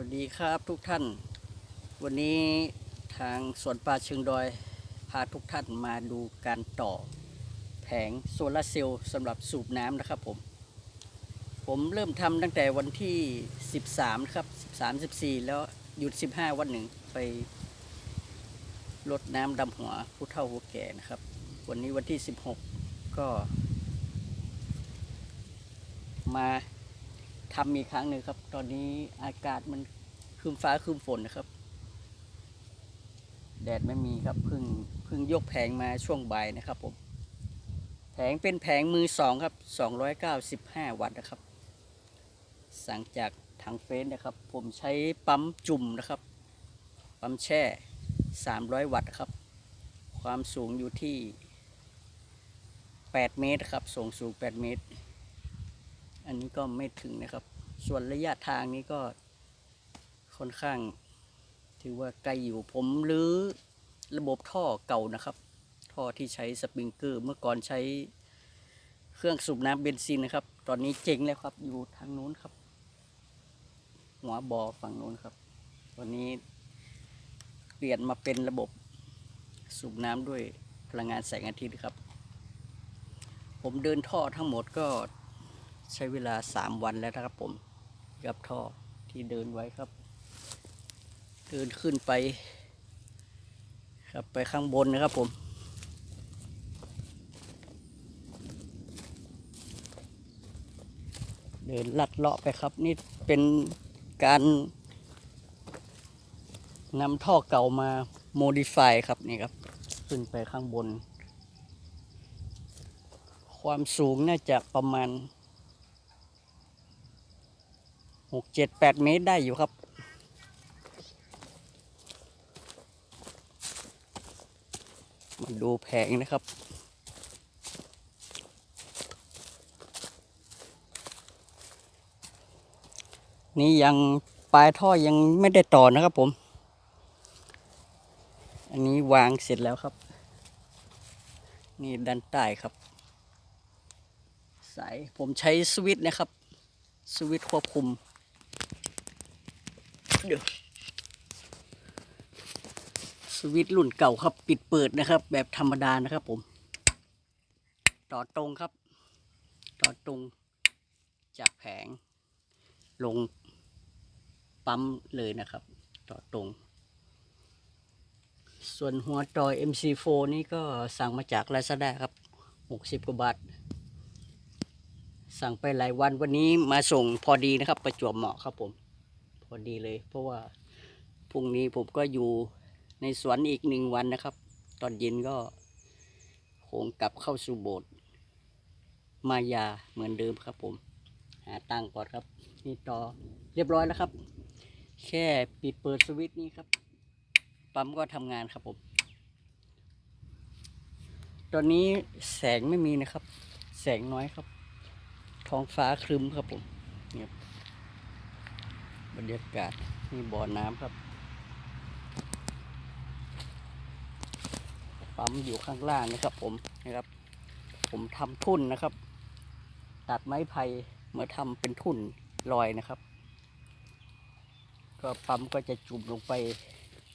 วัสดีครับทุกท่าน วันนี้ทางสวนป่าเชิงดอย พาทุกท่านมาดูการต่อ แผงโซลาร์เซลล์สำหรับสูบน้ำนะครับผม ผมเริ่มทำตั้งแต่วันที่ 13ครับ13 14 แล้วหยุด 15 วันหนึ่งไปรดน้ำดำหัวผู้เฒ่าผู้แก่นะครับ วันนี้วันที่ 16 ก็มา ทำอีกครั้งหนึ่งครับ ตอนนี้อากาศมันครึมฟ้าครึมฝนนะครับ แดดไม่มีครับเพิ่งเพิ่งยกแผงมาช่วงบ่ายนะครับผมแผงเป็นแผงมือสองครับ295วัตต์นะครับ สั่งจากทางเฟซนะครับ ผมใช้ปั๊มจุ่มนะครับ ปั๊มแช่300วัตต์ครับ ความสูงอยู่ที่8เมตรครับ สูงสูง8เมตร อันนี้ก็ไม่ถึงนะครับ ส่วนระยะทางนี้ก็ค่อนข้าง ถือว่าไกลอยู่ผมหรือระบบท่อเก่านะครับ ท่อที่ใช้สปริงเกอร์เมื่อก่อนใช้เครื่องสูบน้ำเบนซินนะครับ ตอนนี้เจ๊งแล้วครับ อยู่ทางนู้นครับ หัวบอฝั่งนู้นครับ ตอนนี้เปลี่ยนมาเป็นระบบสูบน้ำด้วยพลังงานแสงอาทิตย์ครับ ผมเดินท่อทั้งหมดก็ ใช้เวลาสามวันแล้วนะครับผมกับท่อที่เดินไว้ครับ เดินขึ้นไป ครับไปข้างบนนะครับผมเดินลัดเลาะไปครับ นี่เป็นการนำท่อเก่ามาโมดิฟายครับนี่ครับ ขึ้นไปข้างบน ความสูงน่าจะประมาณ ห กเจ็ดแปดเมตรได้อยู่ครับ มาดูแผงนะครับนี่ยังปลายท่อยังไม่ได้ต่อนะครับผม อันนี้วางเสร็จแล้วครับ นี่ด้านใต้ครับ สายผมใช้สวิตช์นะครับ สวิตช์ควบคุม เดี๋ยวสวิตช์รุ่นเก่าครับปิดเปิดนะครับ แบบธรรมดานะครับผม ต่อตรงครับ ต่อตรงจากแผง ลงปั๊มเลยนะครับ ต่อตรง ส่วนหัวจอย MC4 นี่ก็สั่งมาจาก Lazada ครับ 60 กว่าบาท สั่งไปหลายวันวันนี้มาส่งพอดีนะครับ ประจวบเหมาะครับผม พอดีเลย เพราะว่าพรุ่งนี้ผมก็อยู่ในสวนอีกหนึ่งวันนะครับ ตอนเย็นก็คงกลับเข้าสู่โบสถ์มายาเหมือนเดิมครับผม หาตังค์ก่อนครับ นี่ต่อเรียบร้อยแล้วครับ แค่ปิดเปิดสวิตช์นี่ครับ ปั๊มก็ทำงานครับผม ตอนนี้แสงไม่มีนะครับ แสงน้อยครับ ท้องฟ้าครึ้มครับผมเนี่ย บรรยากาศนี่บ่อน้ำครับ ปั๊มอยู่ข้างล่างนะครับ ผมนะครับ ผมทำทุ่นนะครับ ตัดไม้ไผ่มาทำเป็นทุ่นลอยนะครับ ก็ปั๊มก็จะจุ่มลงไป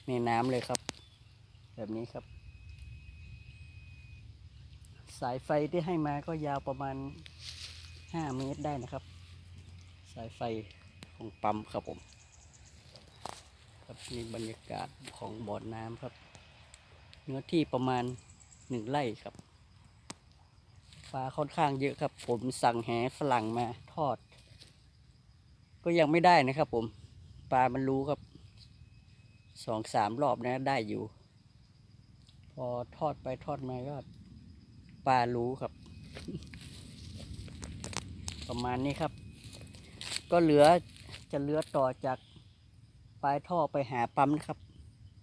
ในน้ำเลยครับ แบบนี้ครับ สายไฟที่ให้มาก็ยาวประมาณ 5 เมตรได้นะครับ สายไฟ ของปั๊มครับผมครับนี่บรรยากาศของบ่อน้ำครับ เนื้อที่ประมาณหนึ่งไร่ครับปลาค่อนข้างเยอะครับ ผมสั่งแหฝรั่งมาทอด ก็ยังไม่ได้นะครับ ผมปลามันรู้ครับสองสามรอบนะได้อยู่ พอทอดไปทอดมาก็ปลารู้ครับ ประมาณนี้ครับ ก็เหลือ จะเลือต่อจากปลายท่อไปหาปั๊มนะครับ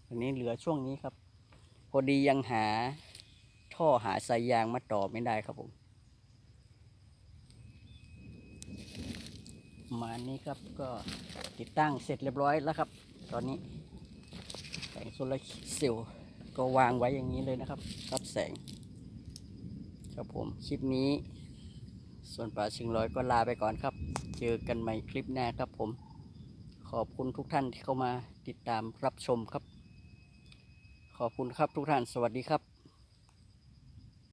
อันนี้เหลือช่วงนี้ครับ พอดียังหาท่อหาสายยางมาต่อไม่ได้ครับผมมานี้ครับก็ติดตั้งเสร็จเรียบร้อยแล้วครับ ตอนนี้แสงโซลาร์เซลล์ก็วางไว้อย่างนี้เลยนะครับ รับแสง ครับผมคลิปนี้ ส่วนป่าชิงร้อยก็ลาไปก่อนครับ เจอกันใหม่คลิปหน้าครับผมขขอบคุณทุกท่านที่เข้ามาติดตามรับชมครับ ขอบคุณครับทุกท่านสวัสดีครับ